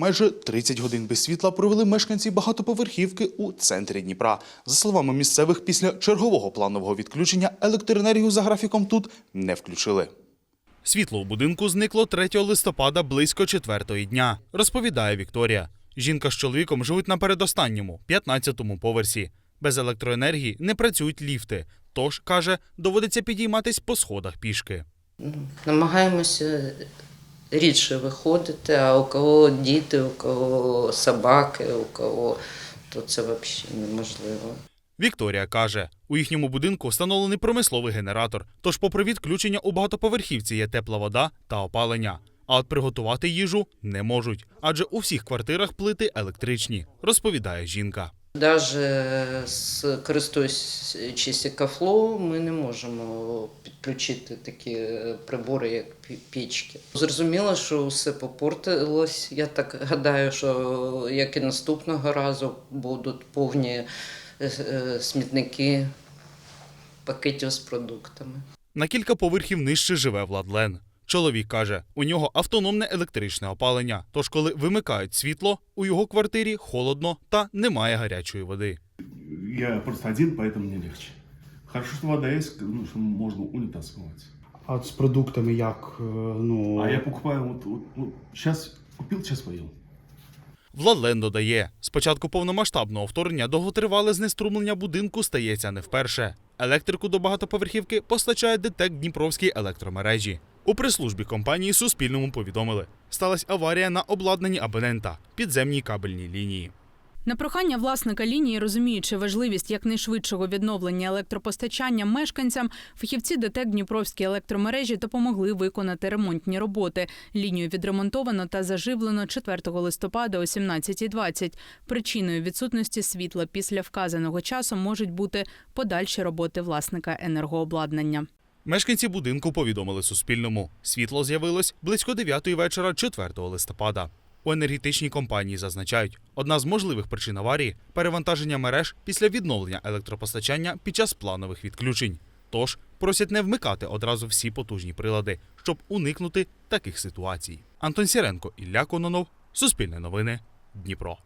Майже 30 годин без світла провели мешканці багатоповерхівки у центрі Дніпра. За словами місцевих, після чергового планового відключення електроенергію за графіком тут не включили. Світло у будинку зникло 3 листопада близько 4 дня, розповідає Вікторія. Жінка з чоловіком живуть на передостанньому, 15-му поверсі. Без електроенергії не працюють ліфти. Тож, каже, доводиться підійматись по сходах пішки. Намагаємося рідше виходити, а у кого діти, у кого собаки, у кого то це взагалі неможливо. Вікторія каже, у їхньому будинку встановлений промисловий генератор, тож попри відключення у багатоповерхівці є тепла вода та опалення. А от приготувати їжу не можуть, адже у всіх квартирах плити електричні, розповідає жінка. Навіть з користуючись екофлоу, ми не можемо підключити такі прибори, як пічки. Зрозуміло, що все попортилось. Я так гадаю, що як і наступного разу будуть повні смітники пакетів з продуктами. На кілька поверхів нижче живе Владлен. Чоловік каже, у нього автономне електричне опалення. Тож, коли вимикають світло, у його квартирі холодно та немає гарячої води. Я просто один, поэтому мне легче. Хорошо, что вода есть, ну, что можно унитаз смывать. А з продуктами як? е, Ну, А я покупаю вот, вот, вот сейчас купил, сейчас поел. Владлен додає, з початку повномасштабного вторгнення довготривале знеструмлення будинку стається не вперше. Електрику до багатоповерхівки постачає ДТЕК Дніпровській електромережі. У прес-службі компанії Суспільному повідомили, сталася аварія на обладнанні абонента підземній кабельній лінії. На прохання власника лінії, розуміючи важливість якнайшвидшого відновлення електропостачання мешканцям, фахівці ДТЕК Дніпровській електромережі допомогли виконати ремонтні роботи. Лінію відремонтовано та заживлено 4 листопада о 17.20. Причиною відсутності світла після вказаного часу можуть бути подальші роботи власника енергообладнання. Мешканці будинку повідомили Суспільному. Світло з'явилось близько 9 вечора 4 листопада. У енергетичній компанії зазначають, одна з можливих причин аварії перевантаження мереж після відновлення електропостачання під час планових відключень. Тож просять не вмикати одразу всі потужні прилади, щоб уникнути таких ситуацій. Антон Сіренко, Ілля Кононов, Суспільне новини, Дніпро.